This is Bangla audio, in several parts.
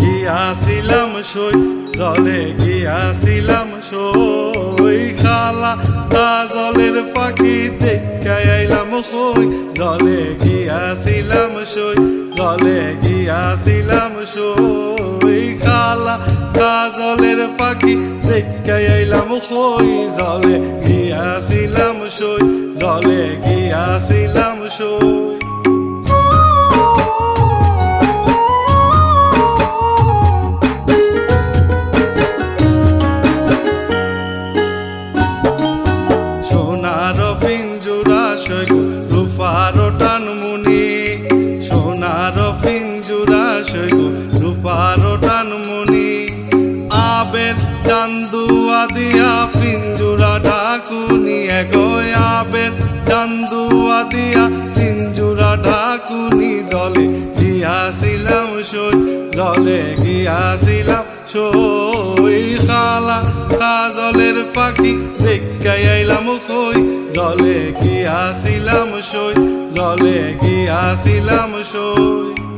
গিয়াছিলাম সই, জলে গিয়াছিলাম সই। খালা তা জলের পাখি দেখাই আইলাম হই জলে গিয়াছিলাম সই, জলে গিয়াছিলাম সই। খালা কাজলের পাখি দেখাই আইলাম হই জলে গিয়াছিলাম সই, জলে গিয়াছিলাম সই। রূপার টানমুনি আবের চান্দুয়া দিয়া পিঞ্জুরা ঢাকুনি এগো আবের চান্দুয়া দিয়া পিঞ্জুরা ঢাকুনি, জলে গিয়াছিলাম সই, জলে গিয়াছিলাম সই। খালা কাজলের পাখি দেখাই আইলাম কই, জলে গিয়াছিলাম সই, জলে গিয়াছিলাম সই।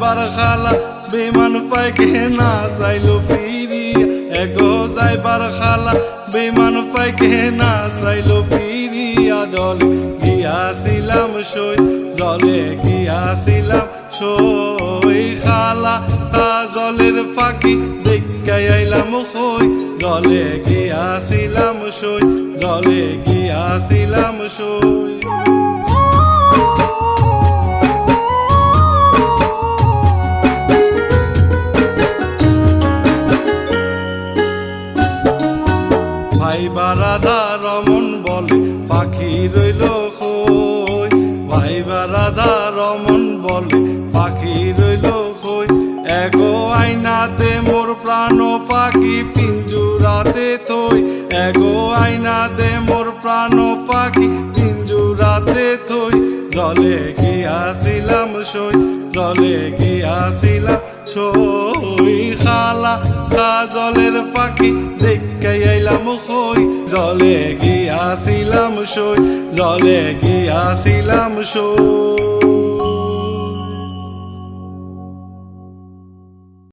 খালা বিমান পাইকে না যাইলো ফিরিয়া এগো যাইবার খালা বিমান পাইকে না যাইলো ফিরিয়া জলে গিয়াছিলাম সই, জলে গিয়াছিলাম সই। খালা জলের পাখি দেখাই আইলাম কই? জলে গিয়াছিলাম সই, জলে গিয়াছিলাম সই। রমন বলে, পাখি রইল কই ভাই বারাদা রমন বলে, পাখি রইল কই এগো আইনাতে মোর প্রাণ পাখি পিঞ্জুরাতে থই। এগো আইনাতে মোর প্রাণ পাখি পিঞ্জুরাতে থই। জলে গিয়াছিলাম সই, জলে গিয়াছিলাম সই খালা কাজলের পাখি দেখাই আইলাম কই জলে গিয়াছিলাম সই জলে গিয়াছিলাম সই।